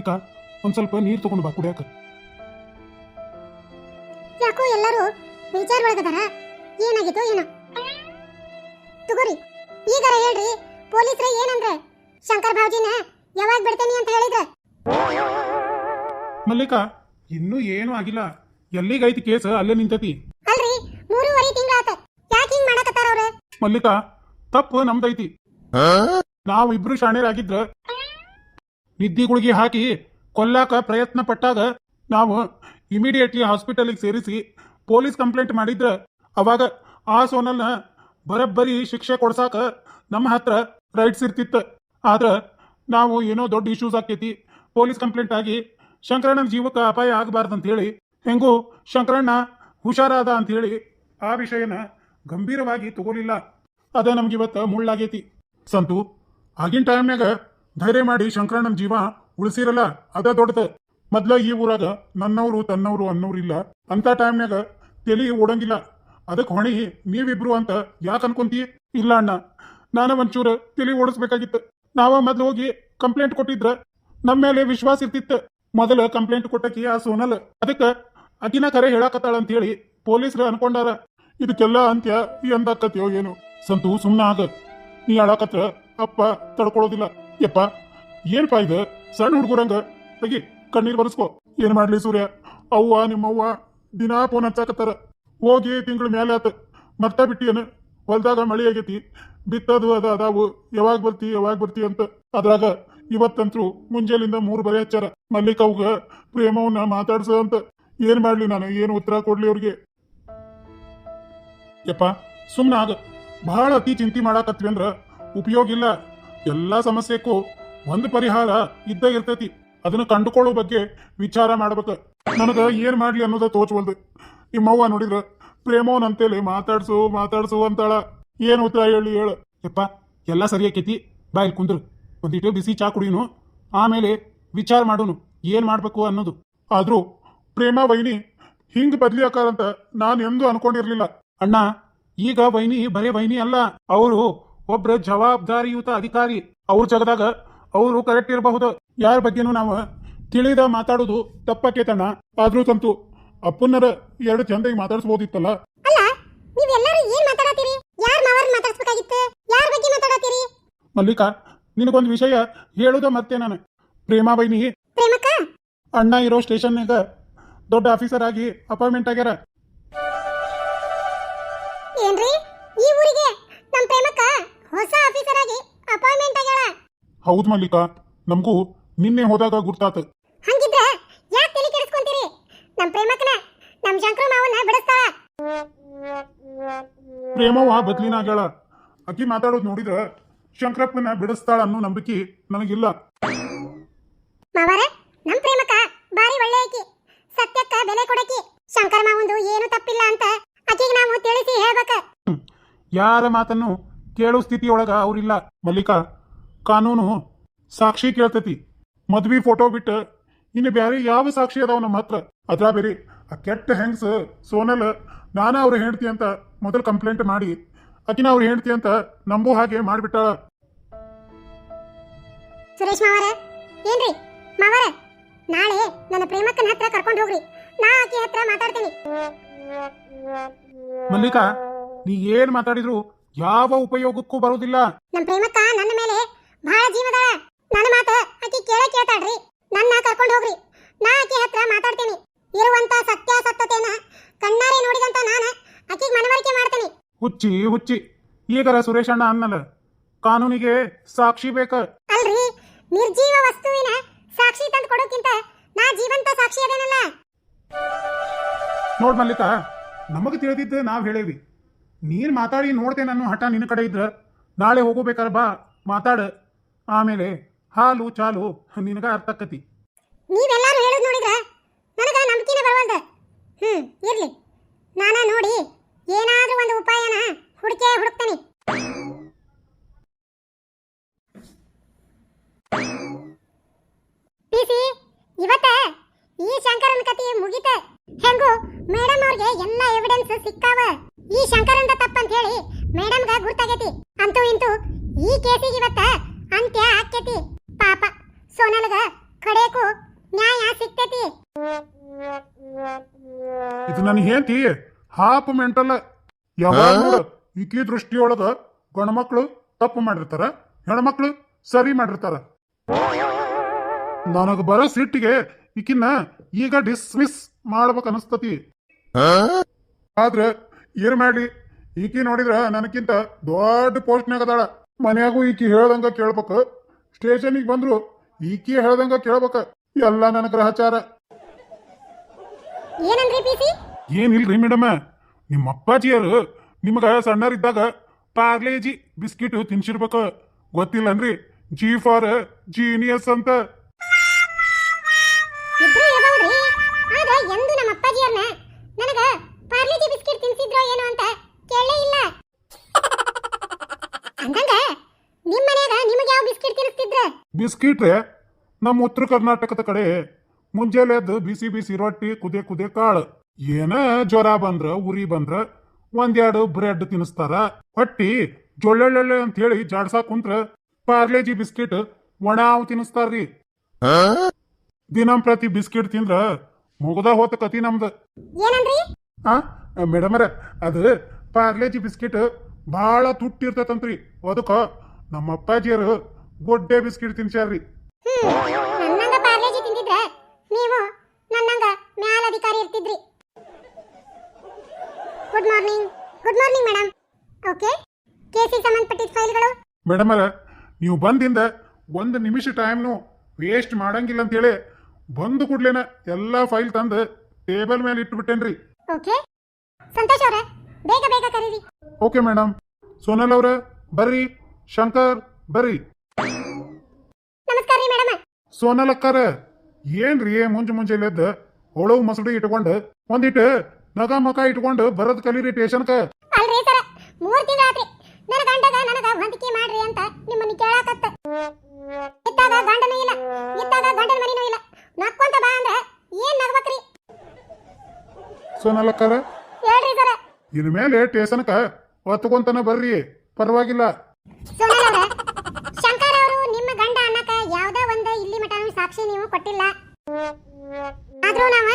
ಮಲ್ಲಿಕಾ ಒಂದ್ ಸ್ವಲ್ಪ ನೀರ್ ತಗೊಂಡು ಬಾ ಕುಡಿಯಾಕ. ಯಾಕೋ ಎಲ್ಲರೂ ಬೇಜಾರ್ ಒಳಗದಾರ ಏನಾಗಿತ್ತು ಏನೋ? ತಗೋರಿ ಈಗ ಹೇಳ್ರಿ ಪೊಲೀಸ್ರ ಏನಂದ್ರೆ? ಶಂಕರ್ ಭಾವಜಿನ ಯಾವಾಗ ಬಿಡ್ತೇನೆ ಅಂತ ಹೇಳಿದ್ರ? ಮಲ್ಲಿಕಾ ಇನ್ನೂ ಏನೂ ಆಗಿಲ್ಲ. ಎಲ್ಲಿಗೈತಿ ಕೇಸ್ ಅಲ್ಲೇ ನಿಂತತಿ. ಅಲ್ರಿ ಮೂರುವರೆ ತಿಂಗಳಾತ. ಯಾಕೆ ಹಿಂಗ್ ಮಾಡಕತ್ತಾರ ಅವ್ರೆ? ಮಲ್ಲಿಕಾ ತಪ್ಪು ನಮ್ದೈತಿ. ನಾವು ಇಬ್ರು ಶಾಣೆರಾಗಿದ್ರ ನಿದ್ದಿ ಗುಳಿಗೆ ಹಾಕಿ ಕೊಲ್ಲಾಕ ಪ್ರಯತ್ನ ಪಟ್ಟಾಗ ನಾವು ಇಮಿಡಿಯೇಟ್ಲಿ ಹಾಸ್ಪಿಟಲಿಗೆ ಸೇರಿಸಿ ಪೊಲೀಸ್ ಕಂಪ್ಲೇಂಟ್ ಮಾಡಿದ್ರ ಅವಾಗ ಆ ಸೋನಲ್ನ ಬರಬ್ಬರಿ ಶಿಕ್ಷೆ ಕೊಡ್ಸಾಕ ನಮ್ಮ ಹತ್ರ ರೈಟ್ಸ್ ಇರ್ತಿತ್ತು. ಆದ್ರೆ ನಾವು ಏನೋ ದೊಡ್ಡ ಇಶ್ಯೂಸ್ ಆಕೈತಿ ಪೊಲೀಸ್ ಕಂಪ್ಲೇಂಟ್ ಆಗಿ ಶಂಕರಣ್ಣನ ಜೀವಕ್ಕೆ ಅಪಾಯ ಆಗಬಾರ್ದಂತ ಹೇಳಿ ಹೆಂಗೂ ಶಂಕರಣ್ಣ ಹುಷಾರಾದ ಅಂತ ಹೇಳಿ ಆ ವಿಷಯನ ಗಂಭೀರವಾಗಿ ತಗೋಲಿಲ್ಲ. ಅದ ಇವತ್ತು ಮುಳ್ಳಾಗೈತಿ. ಸಂತು, ಆಗಿನ ಟೈಮ್ನಾಗ ಧೈರ್ಯ ಮಾಡಿ ಶಂಕರಣ್ಣನ ಜೀವ ಉಳಿಸಿರಲ್ಲ, ಅದ ದೊಡ್ಡದ. ಮೊದ್ಲ ಈ ಊರಾಗ ನನ್ನವರು, ತನ್ನವರು, ಅನ್ನೋರಿಲ್ಲ. ಅಂತ ಟೈಮ್ನಾಗ ತಲಿ ಓಡಂಗಿಲ್ಲ. ಅದಕ್ಕೆ ಹೊಣಿ, ನೀವಿಬ್ರು ಅಂತ ಯಾಕೆ ಅನ್ಕೊಂತಿ? ಇಲ್ಲ ಅಣ್ಣ, ನಾನು ಒಂಚೂರು ತೆಲಿ ಓಡಿಸ್ಬೇಕಾಗಿತ್ತು. ನಾವ ಮೊದ್ಲು ಹೋಗಿ ಕಂಪ್ಲೇಂಟ್ ಕೊಟ್ಟಿದ್ರ ನಮ್ಮ ಮೇಲೆ ವಿಶ್ವಾಸ ಇರ್ತಿತ್ತು. ಮೊದಲ ಕಂಪ್ಲೇಂಟ್ ಕೊಟ್ಟಕಿ ಆ ಸೋನಲ್, ಅದಕ್ಕೆ ಅಕಿನ ಕರೆ ಹೇಳಾಕತ್ತಾಳ ಅಂತ ಹೇಳಿ ಪೊಲೀಸರು ಅನ್ಕೊಂಡಾರ, ಇದಕ್ಕೆಲ್ಲ ಅಂತ್ಯ ಎಂದಾಕತ್ಯೋ ಏನು. ಸಂತು ಸುಮ್ಮನ ಆಗ. ನೀ ಹೇಳಾಕತ್ರ ಅಪ್ಪ ತಡ್ಕೊಳ್ಳೋದಿಲ್ಲ ಯಪ್ಪ, ಏನ್ಪಾ ಇದು? ಸಣ್ಣ ಹುಡುಗರಂಗ. ತೆಗಿ ಕಣ್ಣೀರ್ ಬರ್ಸ್ಕೊ ಏನ್ ಮಾಡ್ಲಿ ಸೂರ್ಯ? ಅವ್ವ, ನಿಮ್ಮವ್ವ ದಿನಾ ಫೋನ್ ಹಚ್ಚಾಕತ್ತಾರ. ಹೋಗಿ ತಿಂಗಳ ಮೇಲೆ ಆತ. ಮರ್ತ ಬಿಟ್ಟಿಯನ? ಹೊಲ್ದಾಗ ಮಳಿ ಆಗೈತಿ. ಬಿತ್ತದು ಅದ ಅದಾವು. ಯಾವಾಗ ಬರ್ತಿ ಯಾವಾಗ ಬರ್ತಿ ಅಂತ. ಅದ್ರಾಗ ಇವತ್ತಂತ್ರು ಮುಂಜಾಲಿಂದ ಮೂರು ಬರೆ ಹಚ್ಚಾರ. ಮಲ್ಲಿಕ್ ಅವ್ಗ ಪ್ರೇಮವನ್ನ ಮಾತಾಡ್ಸ ಅಂತ. ಏನ್ ಮಾಡ್ಲಿ ನಾನು? ಏನು ಉತ್ತರ ಕೊಡ್ಲಿ ಅವ್ರಿಗೆ? ಯಪ್ಪ ಸುಮ್ಮನೆ ಆಗ. ಬಹಳ ಅತಿ ಚಿಂತೆ ಮಾಡಾಕತ್ವಿ ಅಂದ್ರ ಉಪಯೋಗ ಇಲ್ಲ. ಎಲ್ಲಾ ಸಮಸ್ಯೆಕ್ಕೂ ಒಂದು ಪರಿಹಾರ ಇದ್ದ ಇರ್ತೈತಿ. ಅದನ್ನ ಕಂಡುಕೊಳ್ಳೋ ಬಗ್ಗೆ ವಿಚಾರ ಮಾಡ್ಬೇಕ. ನನಗ ಏನ್ ಮಾಡ್ಲಿ ಅನ್ನೋದ ತೋಚವಲ್ದು. ನಿಮ್ಮವ್ವ ನೋಡಿದ್ರ ಪ್ರೇಮೋನ್ ಅಂತೇಳಿ ಮಾತಾಡ್ಸು ಮಾತಾಡ್ಸು ಅಂತಾಳ. ಏನ್ ಉತ್ತರ ಹೇಳಿ ಹೇಳು. ಯಪ್ಪ, ಎಲ್ಲ ಆಕೈತಿ? ಬಾಯ್ ಕುಂದ್ರು. ಒಂದಿಟ್ಟು ಬಿಸಿ ಚಾ ಕುಡಿಯುನು. ಆಮೇಲೆ ವಿಚಾರ ಮಾಡೋನು. ಏನ್ ಮಾಡ್ಬೇಕು ಅನ್ನೋದು. ಆದ್ರೂ ಪ್ರೇಮ ವೈನಿ ಹಿಂಗ್ ಬದ್ಲಿ ಆಕಾರಂತ ನಾನು ಎಂದೂ ಅನ್ಕೊಂಡಿರ್ಲಿಲ್ಲ. ಅಣ್ಣ, ಈಗ ವೈನಿ ಬರೇ ವೈನಿ ಅಲ್ಲ. ಅವರು ಒಬ್ರ ಜವಾಬ್ದಾರಿಯುತ ಅಧಿಕಾರಿ. ಅವ್ರ ಜಗದಾಗ ಅವರು ಕರೆಕ್ಟ್ ಇರಬಹುದು. ಯಾರ ಬಗ್ಗೆನೂ ನಾವು ತಿಳಿದ ಮಾತಾಡೋದು ತಪ್ಪಕ್ಕೇತಣ್ಣ ಆದ್ರೂ ತಂತು ಅಪ್ಪನ್ನರ ಎರಡು ಚಂದಾಗಿ ಮಾತಾಡಿಸಬಹುದಿತ್ತಲ್ಲ ಅಲ್ಲ ನೀವೆಲ್ಲರೂ ಏನ್ ಮಾತಾಡತ್ತೀರಿ? ಯಾರ್ ಮಾವರ್ ಮಾತಾಡ್ಸ್ಬೇಕಾಗಿತ್ತು? ಯಾರ ಬಗ್ಗೆ ಮಾತಾಡತ್ತೀರಿ? ಮಲ್ಲಿಕಾ ನಿನಗೊಂದು ವಿಷಯ ಹೇಳುದ ಮತ್ತೆ ನಾನು. ಪ್ರೇಮಾ ಬೈನಿ. ಪ್ರೇಮಕ್ಕ? ಅಣ್ಣ ಇರೋ ಸ್ಟೇಷನ್ನ್ಯಾಗ ದೊಡ್ಡ ಆಫೀಸರ್ ಆಗಿ ಅಪಾಯಿಂಟ್ಮೆಂಟ್ ಆಗ್ಯಾರ. ಏನ್ರಿ? ಈ ಊರಿಗೆ? ನಮ್ ಪ್ರೇಮಕ್ಕ? ಹೊಸ ಆಫೀಸರ್ ಆಗಿ ಅಪಾಯಿಂಟ್ಮೆಂಟ್ ಆಗ್ಯಾಳ. ಹೌದು ಮಲ್ಲಿಕಾ ನಮಗೂ ನಿನ್ನೆ ಹೋದಾಗ ಗುರ್ತಾತ. ಹಂಗಿದ್ರೆ ಯಾಕೆ ತಲೆ ಕೆಡಿಸ್ಕೊಂತೀರಿ? ನಮ್ಮ ಪ್ರೇಮಕ್ಕನ ನಮ್ಮ ಶಂಕರ ಮಾವನ್ನ ಬಿಡಿಸ್ತಾಳ. ಪ್ರೇಮವ್ವ ಬದ್ಲಿನಾಗ್ಯಾಳ ಅಕ್ಕಿ ಮಾತಾಡೋದು ನೋಡಿದ್ರ ಶಂಕರಪ್ಪನ ಬಿಡಿಸ್ತಾಳ ಅನ್ನೋ ನಂಬಿಕೆ ನನಗಿಲ್ಲ. ಮಾವರ ನಮ್ಮ ಪ್ರೇಮಕ ಬಾರಿ ಒಳ್ಳೆ ಆಕಿ ಸತ್ಯಕ್ಕ ಬೆಲೆ ಕೊಡಕಿ ಶಂಕರ ಮಾವಂದು ಏನು ತಪ್ಪಿಲ್ಲ ಅಂತ ಆಕಿಗೆ ನಾವು ತಿಳಿಸಿ ಹೇಳ್ಬೇಕ. ಯಾರ ಮಾತನ್ನು ಕೇಳೋ ಸ್ಥಿತಿಯೊಳಗ ಅವ್ರಿಲ್ಲ. ಮಲ್ಲಿಕಾ ಕಾನೂನು ಸಾಕ್ಷಿ ಕೇಳ್ತತಿ. ಮದ್ವಿ ಫೋಟೋ ಬಿಟ್ಟು ಇನ್ನು ಬ್ಯಾರೆ ಯಾವ ಸಾಕ್ಷಿ ಅದಾವ ನಮ್ಮ ಹತ್ರ? ಅದ್ರ ಬೇರೆ ಆ ಕೆಟ್ಟ ಹೆಂಗ್ಸ್ ಸೋನಲ್ ನಾನ ಅವ್ರ ಹೇಳ್ತಿ ಅಂತ ಮೊದಲು ಕಂಪ್ಲೇಂಟ್ ಮಾಡಿ ಅಕಿನ ಅವ್ರ ಹೇಳ್ತಿ ಅಂತ ನಂಬೋ ಹಾಗೆ ಮಾಡಿಬಿಟ್ಟಾಳ ಸುರೇಶ್ ಮಾವರ ಏನ್ರಿ? ಮಾವರ ನಾಳೆ ನನ್ನ ಪ್ರೇಮಕ್ಕನ ಹತ್ರ ಕರ್ಕೊಂಡು ಹೋಗ್ರಿ. ನಾ ಆಕಿ ಹತ್ರ ಮಾತಾಡ್ತೀನಿ. ಮಲ್ಲಿಕಾ ನೀ ಏನ್ ಮಾತಾಡಿದ್ರು ಯಾವ ಉಪಯೋಗಕ್ಕೂ ಬರೋದಿಲ್ಲ ನಮ್ ಪ್ರೇಮಕ್ಕ ನನ್ನ ಮೇಲೆ ಬಹಳ ಜೀವದಾಳ ನನ್ನ ಮಾತ ಆಕಿ ಕೇಳ ಕೇಳ್ತಾಳ್ರಿ. ನನ್ನ ಕರ್ಕೊಂಡು ಹೋಗ್ರಿ. ನಾ ಆಕಿ ಹತ್ರ ಮಾತಾಡ್ತೀನಿ. ಇರುವಂತ ಸತ್ಯಾಸತ್ಯತೆನ ಕಣ್ಣಾರೆ ನೋಡಿದಂತ ನಾನು ಆಕಿಗೆ ಮನವರಿಕೆ ಮಾಡ್ತೀನಿ. ಹುಚ್ಚಿ ಹುಚ್ಚಿ. ಈಗರ ಸುರೇಶಣ್ಣ ಅನ್ನಲ್ಲ. ಕಾನೂನಿಗೆ ಸಾಕ್ಷಿ ಬೇಕ. ಅಲ್ರಿ. ನಿರ್ಜೀವ ವಸ್ತುವಿನ ಸಾಕ್ಷಿ ತಂದು ಕೊಡೋಕ್ಕಿಂತ ನಾ ಜೀವಂತ ಸಾಕ್ಷಿ ಅದೇನಲ್ಲ? ನೋಡ್ ಮಲ್ಲಿಕಾ ನಮಗೆ ತಿಳಿದಿದ್ದೆ ನಾವ್ ಹೇಳೇವಿ ನೀನ್ ಮಾತಾಡಿ ನೋಡ್ತೇನೆ ನಾನು ಹಠ ನಿನ್ನ ಕಡೆ ಇದ್ರ. ನಾಳೆ ಹೋಗೋಬೇಕಾರೆ ಬಾ, ಮಾತಾಡ. ಆಮೇಲೆ ಹಾಲು, ಚಾಲು, ನಿನಗ ಅರ್ಥಕ್ಕತಿ ನೀವೆಲ್ಲರೂ ಹೇಳೋದು ನೋಡಿದ್ರ? ನನಗ ನಂಬಿಕೆನೇ ಬರವಲ್ದ ಹ್ಮ್, ಇರ್ಲಿ. ನಾನ ನೋಡಿ ಏನಾದ್ರೂ ಒಂದು ಉಪಾಯನ ಹುಡುಕೆ ಹುಡುಕ್ತೇನೆ. ಪಿಸಿ ಇವತ್ತ ಈ ಶಂಕರನ ಕತಿ ಮುಗಿತ. ಹೆಂಗು ಮೇಡಮ್ ಅವ್ರಿಗೆ ಎಲ್ಲ ಎವಿಡೆನ್ಸ್ ಸಿಕ್ಕಾವ. ಈ ಶಂಕರಂದ ತಪ್ಪಂತ ಹೇಳಿ ಮೇಡಮ್ಗ ಗುರ್ತಾಗೈತಿ. ಅಂತೂ ಇಂತೂ ಈ ಕೇಸಿಗೆ ಇವತ್ತ ಅಂತ್ಯ ಆಕ್ಕೇತಿ ಪಾಪ ಸೋನಲ್ಗ ಕಡೆಕು ನ್ಯಾಯ ಸಿಕ್ತತಿ ಇದು ನನ್ನ ಹೇಳ್ತಿ ಹಾಪ್ ಮೆಂಟಲ್ ಯಾವಾಗ ನೋಡು ಈಕಿ ದೃಷ್ಟಿಯೊಳಗ ಗಂಡ್ಮಕ್ಳು ತಪ್ಪು ಮಾಡಿರ್ತಾರ ಹೆಣ್ಮಕ್ಳು ಸರಿ ಮಾಡಿರ್ತಾರ. ನನಗ ಬರೋ ಸಿಟ್ಟಿಗೆ ಈಕಿನ್ನ ಈಗ ಡಿಸ್ಮಿಸ್ ಮಾಡ್ಬೇಕು ಅನಸ್ತತಿ ಆದ್ರೆ ಏನ್ ಮಾಡ್ಲಿ? ಈಕಿ ನೋಡಿದ್ರ ನನಕ್ಕಿಂತ ದೊಡ್ಡ ಪೋಸ್ಟ್ನಾಗ ಅದಾಳ. ಮನ್ಯಾಗೂ ಈಕಿ ಹೇಳ್ದಂಗ ಕೇಳ್ಬೇಕು. ಸ್ಟೇಷನಿಗೆ ಬಂದ್ರು ಈಕಿ ಹೇಳ್ದಂಗ ಕೇಳ್ಬೇಕ. ಎಲ್ಲ ನನ್ನ ಗ್ರಹಚಾರ. ಏನಿಲ್ರಿ ಮೇಡಮ್? ನಿಮ್ಮ ಅಪ್ಪಾಜಿಯರು ನಿಮ್ಗ ಸಣ್ಣರಿದ್ದಾಗ ಪಾರ್ಲೇಜಿ ಬಿಸ್ಕಿಟ್ ತಿನ್ಸಿರ್ಬೇಕು. ಗೊತ್ತಿಲ್ಲನ್ರಿ? ಜಿ ಫಾರ್ ಜೀನಿಯಸ್ ಅಂತ. ನನಗ ಪಾರ್ಲಿಜಿ ಬಿಸ್ಕೆಟ್ ತಿನ್ಸಿದ್ರೋ ಏನೋ ಅಂತ ಕೇಳೇ ಇಲ್ಲ. ಅಂದಂಗ ನಿಮ್ಮ ಮನ್ಯಾಗ ನಿಮಗೆ ಯಾವ ಬಿಸ್ಕೆಟ್ ತಿನ್ನಿಸ್ತಿದ್ರ ಬಿಸ್ಕಿಟ್ರೆ ನಮ್ಮ ಉತ್ತರ ಕರ್ನಾಟಕದ ಕಡೆ ಮುಂಜಾನೆ ಎದ್ದು ಬಿಸಿ ಬಿಸಿ ರೊಟ್ಟಿ ಕುದೆ ಕುದೆ ಕಾಳು. ಏನ ಜ್ವರ ಬಂದ್ರ ಉರಿ ಬಂದ್ರ ಒಂದೆರಡು ಬ್ರೆಡ್ ತಿನ್ನಿಸ್ತಾರ ಹೊಟ್ಟಿ ಜೊಳ್ಳೆಳ್ಳೆ ಅಂತ ಹೇಳಿ ಜಾಡ್ಸಾ ಕುಂತ್ರ ಪಾರ್ಲೇಜಿ ಬಿಸ್ಕಿಟ್ ಒಣಾವ್ ತಿನ್ನಿಸ್ತಾರ್ರಿ ದಿನಂಪ್ರತಿ ಬಿಸ್ಕಿಟ್ ತಿಂದ್ರ ಮುಗದ ಹೋತ ಕತಿ ನಮ್ದು. ಏನಂದ್ರಿ? ಆ ಮೇಡಮರ ಅದು ಪಾರ್ಲೇಜಿ ಬಿಸ್ಕಿಟ್ ಭಾಳ ತುಟ್ಟಿರ್ತೈತಂತ್ರಿ. ಅದಕ್ಕ ನಮ್ಮ ಅಪ್ಪಾಜಿಯರು ಗೊಡ್ಡೆ ಬಿಸ್ಕಿಟ್ ತಿನ್ಸ್ಯಾರ್ರಿ. ನನ್ನಂಗ ಪಾರ್ಲೇಜಿ ತಿಂದಿದ್ರ ನೀವು ನನ್ನಂಗ ಮ್ಯಾಲ ಅಧಿಕಾರಿ ಇರ್ತಿದ್ರಿ. Good morning good morning madam okay ಕೇಸಿಗೆ ಸಂಬಂಧಪಟ್ಟಿದ್ದ ಫೈಲ್ಗಳು? ಮೇಡಮರ ನೀವು ಬಂದಿಂದ ಒಂದು ನಿಮಿಷ ಟೈಮ್ನು ವೇಸ್ಟ್ ಮಾಡಂಗಿಲ್ಲ ಅಂತೇಳಿ ಬಂದು ಕೂಡ್ಲೇನ ಎಲ್ಲ ಫೈಲ್ ತಂದು ಟೇಬಲ್ ಮೇಲೆ ಇಟ್ಬಿಟ್ಟೇನ್ರಿ. ಓಕೆ? ಸಂತೋಷ್ ಅವರೇ ಬೇಗ ಬೇಗ ಕರೀರಿ. Okay madam. ಸೋನಲ್ ಅವರೇ ಬರ್ರಿ. ಶಂಕರ್ ಬರ್ರಿ. ನಮಸ್ಕಾರ ರೀ ಮೇಡಮ್. ಸೋನಲ್ ಅಕ್ಕಾರ ಏನ್ರಿ ಮುಂಜೆ ಮುಂಜಾನೆ ಎದ್ದು ಹೊಳವು ಮಸಡಿ ಇಟ್ಕೊಂಡು ಒಂದಿಟ್ಟು ನಗ ಮಕ ಇಟ್ಕೊಂಡು ಬರದ್ ಕಲೀರಿ ಟೇಷನ್ಕ ಅಲ್ರಿ ಸರ ಮೂರ್ ತಿಂಗಳಾತ್ರಿ ನನ್ನ ಗಂಡಗ ನನಗ ಹೊಂದಿಕೆ ಮಾಡ್ರಿ ಅಂತ ನಿಮ್ಮನ್ನ ಕೇಳಾಕತ್ತ. ಇತ್ತಾಗ ಗಂಡನೂ ಇಲ್ಲ ಇತ್ತಾಗ ಗಂಡನ ಮನಿನೂ ಇಲ್ಲ. ನಕ್ಕೊಂತ ಬಾ ಅಂದ್ರೆ ಏನ್ ನಗ್ಬೇಕ್ರಿ? ಸೋನಲ್ ಅಕ್ಕಾರ ಹೇಳ್ರಿ ಸರ ಇನ್ ಮೇಲೆ ಟೇಷನ್ಕ ಹೊತ್ಕೊಂತನ ಬರ್ರಿ. ಪರವಾಗಿಲ್ಲ. ಸೋನಲ್ ಅವ್ರ ಶಂಕರ್ ಅವರು ನಿಮ್ಮ ಗಂಡ ಅನ್ನಕ ಯಾವ್ದೋ ಒಂದು ಇಲ್ಲಿ ಮಟನೂ ಸಾಕ್ಷಿ ನೀವು ಕೊಟ್ಟಿಲ್ಲ. ಆದ್ರೂ ನಾವ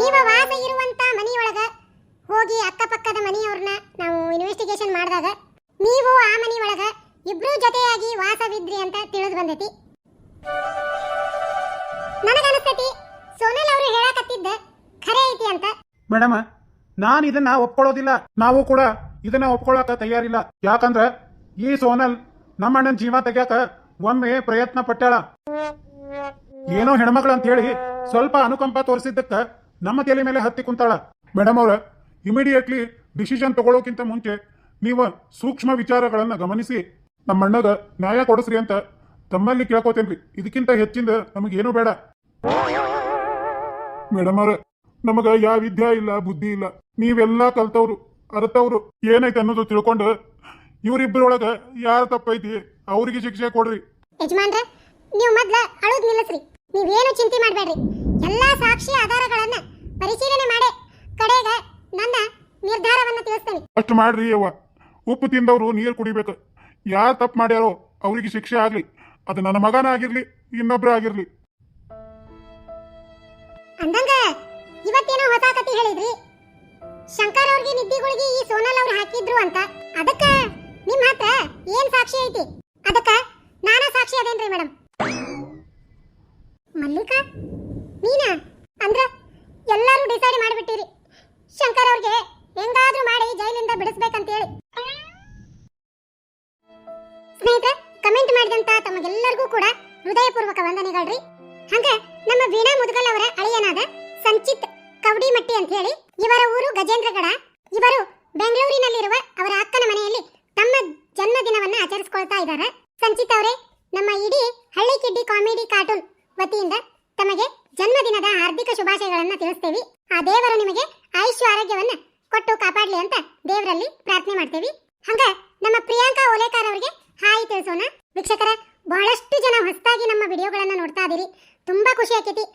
ನೀವು ವಾಸ ಇರುವಂತ ಮನಿಯೊಳಗ ಹೋಗಿ ಅಕ್ಕಪಕ್ಕದ ಮನೆಯವ್ರನ್ನ ನಾವು ಇನ್ವೆಸ್ಟಿಗೇಷನ್ ಮಾಡಿದಾಗ ನೀವು ಆ ಮನೆಯೊಳಗ ಇಬ್ರು ಜೊತೆಯಾಗಿ ವಾಸವಿದ್ರಿ ಅಂತ ತಿಳಿದು ಬಂದೈತಿ. ನನಗನಿಸ್ತೈತಿ ಸೋನಲ್ ಅವರು ಹೇಳಕತ್ತಿದ್ದ ಖರೆ ಐತಿ ಅಂತ ಮೇಡಮ್, ನಾನು ಇದನ್ನ ಒಪ್ಕೊಳ್ಳೋದಿಲ್ಲ. ನಾವು ಕೂಡ ಇದನ್ನ ಒಪ್ಕೊಳ್ಳಾಕ ತಯಾರಿಲ್ಲ. ಯಾಕಂದ್ರ ಈ ಸೋನಲ್ ನಮ್ಮ ಅಣ್ಣನ ಜೀವ ತೆಗ್ಯಾಕ ಒಮ್ಮೆ ಪ್ರಯತ್ನ ಪಟ್ಟಾಳ ಏನೋ ಹೆಣ್ಮಕ್ಳು ಅಂತ ಹೇಳಿ ಸ್ವಲ್ಪ ಅನುಕಂಪ ತೋರಿಸಿದ್ದಕ್ಕ ನಮ್ಮ ತಲೆ ಮೇಲೆ ಹತ್ತಿ ಕುಂತಾಳ. ಮೇಡಮ್ ಅವ್ರ ಇಮಿಡಿಯೇಟ್ಲಿ ಡಿಸಿಷನ್ ತಗೊಳ್ಳೋಕ್ಕಿಂತ ಮುಂಚೆ ನೀವು ಸೂಕ್ಷ್ಮ ವಿಚಾರಗಳನ್ನ ಗಮನಿಸಿ. ನಮ್ಮ ಅಣ್ಣಗ ನ್ಯಾಯ ಕೊಡಿಸ್ರಿ ಅಂತ ತಮ್ಮಲ್ಲಿ ಕೇಳ್ಕೊತೇನ್ರಿ. ಇದಕ್ಕಿಂತ ಹೆಚ್ಚಿಂದ ನಮಗೇನು ಬೇಡ. ಮೇಡಮ್ ಅವ್ರ ನಮಗ ಯಾವ ವಿದ್ಯೆ ಇಲ್ಲ ಬುದ್ಧಿ ಇಲ್ಲ. ನೀವೆಲ್ಲಾ ಕಲ್ತವ್ರು ಅರ್ಥವ್ರು ಏನೈತೆ ಅನ್ನೋದು ತಿಳ್ಕೊಂಡು ಇವರಿಬ್ಬರೊಳಗ ಯಾರ ತಪ್ಪೈತಿ ಅವ್ರಿಗೆ ಶಿಕ್ಷೆ ಕೊಡ್ರಿ. ಯಜಮಾನ್ರ ನೀವು ಮೊದ್ಲ ಅಳುದ್ ನಿಲ್ಲಿಸ್ರಿ. ನೀವೇನು ಚಿಂತೆ ಮಾಡಬೇಡ್ರಿ. ಎಲ್ಲಾ ಸಾಕ್ಷಿ ಆಧಾರಗಳನ್ನ ಪರಿಶೀಲನೆ ಮಾಡಿ ಕಡೆಗ ನನ್ನ ನಿರ್ಧಾರವನ್ನ ತಿಳಿಸ್ತೇನೆ. ಅಷ್ಟು ಮಾಡ್ರಿ ಯವ್ವ. ಉಪ್ಪು ತಿಂದವ್ರು ನೀರು ಕುಡಿಬೇಕು. ಯಾರು ತಪ್ಪು ಮಾಡ್ಯಾರೋ ಅವ್ರಿಗೆ ಶಿಕ್ಷೆ ಆಗ್ಲಿ. ಅದು ನನ್ನ ಮಗನ ಆಗಿರ್ಲಿ ಇನ್ನೊಬ್ರ ಆಗಿರ್ಲಿ ಅಂದಂಗ ಇವತ್ತೇನೋ ಹೊಸ ಕಥೆ ಹೇಳಿದ್ರಿ. ಶಂಕರ್ ಅವ್ರಿಗೆ ನಿದ್ದಿಗಳಿಗೆ ಈ ಸೋನಲ್ ಅವ್ರು ಹಾಕಿದ್ರು ಅಂತ. ಅದಕ್ಕ ನಿಮ್ಮ ಹತ್ರ ಏನ್ ಸಾಕ್ಷಿ ಐತಿ? ಅದಕ್ಕ ನಾನ ಸಾಕ್ಷಿ ಅದೇನ್ರಿ ಮೇಡಮ್ ಮಲ್ಲಿಕಾ ನೀನಾ ಅಂದ್ರ ಎಲ್ಲರೂ ಡಿಸೈಡ್ ಮಾಡಿಬಿಟ್ಟಿರಿ. ಶಂಕರ್ ಅವ್ರಿಗೆ ಹೆಂಗಾದ್ರೂ ಮಾಡಿ ಜೈಲಿಂದ ಬಿಡಿಸ್ಬೇಕಂತೇಳಿ ಸ್ನೇಹಿತರೆ ಕಮೆಂಟ್ ಮಾಡಿದಂತ ತಮಗೆಲ್ಲರಿಗೂ ಕೂಡ ಹೃದಯಪೂರ್ವಕ ವಂದನೆಗಳ್ರಿ. ಹಂಗ ಹೇಳಿ, ಇವರ ಊರು ಗಜೇಂದ್ರಗಡ. ಇವರು ಬೆಂಗಳೂರಿನಲ್ಲಿರುವ ಅವರ ಅಕ್ಕನ ಮನೆಯಲ್ಲಿ ತಮ್ಮ ಜನ್ಮದಿನವನ್ನ ಆಚರಿಸಿಕೊಳ್ತಾ ಇದ್ದಾರೆ. ಸಂಚಿತ್ ಅವರೇ, ನಮ್ಮ ಇಡೀ ಹಳ್ಳಿ ಕಿಡ್ಡಿ ಕಾಮಿಡಿ ಕಾರ್ಟೂನ್ ವತಿಯಿಂದ ತಮಗೆ ಜನ್ಮದಿನದ ಹಾರ್ದಿಕ ಶುಭಾಶಯಗಳನ್ನು ತಿಳಿಸ್ತೇವೆ. ಆ ದೇವರು ನಿಮಗೆ ಆಯುಷ್ಯ ಆರೋಗ್ಯವನ್ನ ಕೊಟ್ಟು ಕಾಪಾಡಲಿ ಅಂತ ದೇವರಲ್ಲಿ ಪ್ರಾರ್ಥನೆ ಮಾಡ್ತೇವೆ. ಹಂಗ ನಮ್ಮ ಪ್ರಿಯಾಂಕಾ ಓಲೇಕಾರ್ ಅವರಿಗೆ ಹಾಯ್ ತಿಳಿಸೋಣ. ವೀಕ್ಷಕರ, ಬಹಳಷ್ಟು ಜನ ಹೊಸದಾಗಿ ನಮ್ಮ ವಿಡಿಯೋಗಳನ್ನು ನೋಡ್ತಾ ಇದ್ದೀರಿ ತುಂಬಾ ಖುಷಿ ಆಕೈತಿ.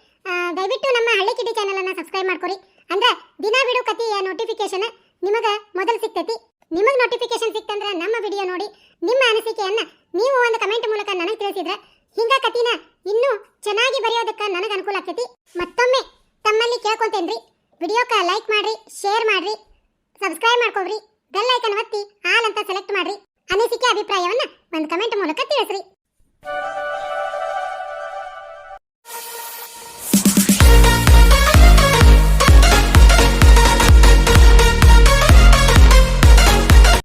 ದಯವಿಟ್ಟು ನಮ್ಮ ಹಳ್ಳಿ ಕಿಡಿ ಚಾನೆಲ್ ಅನ್ನ ಸಬ್ಸ್ಕ್ರೈಬ್ ಮಾಡ್ಕೊರಿ. ಅಂದ್ರೆ ದಿನ ಬಿಡು ಕತೆಯ ನೋಟಿಫಿಕೇಶನ್ ನಿಮಗೆ ಮೊದಲು ಸಿಗ್ತೈತಿ. ನಿಮಗೆ ನೋಟಿಫಿಕೇಶನ್ ಸಿಕ್ತಂದ್ರೆ ನಮ್ಮ ವಿಡಿಯೋ ನೋಡಿ, ನಿಮ್ಮ ಅನಿಸಿಕೆಯನ್ನ ನೀವು ಒಂದು ಕಮೆಂಟ್ ಮೂಲಕ ನನಗೆ ತಿಳಿಸಿದ್ರೆ, ಹಿಂಗ ಕತಿನ ಇನ್ನೂ ಚೆನ್ನಾಗಿ ಬರೆಯೋದಕ್ಕ ನನಗೆ ಅನುಕೂಲ ಆಗ್ತೈತಿ. ಮತ್ತೊಮ್ಮೆ ತಮ್ಮಲ್ಲಿ ಕೇಳ್ಕೊತೇನ್ರಿ. ವಿಡಿಯೋಕ ಲೈಕ್ ಮಾಡ್ರಿ ಶೇರ್ ಮಾಡ್ರಿ ಸಬ್ಸ್ಕ್ರೈಬ್ ಮಾಡ್ಕೊಳ್ರಿ ಬೆಲ್ ಐಕನ್ ಒತ್ತಿ ಆಲ್ ಅಂತ ಸೆಲೆಕ್ಟ್ ಮಾಡ್ರಿ. ಅನಿಸಿಕೆ, ಅಭಿಪ್ರಾಯವನ್ನ ಒಂದು ಕಮೆಂಟ್ ಮೂಲಕ ತಿಳಿಸ್ರಿ.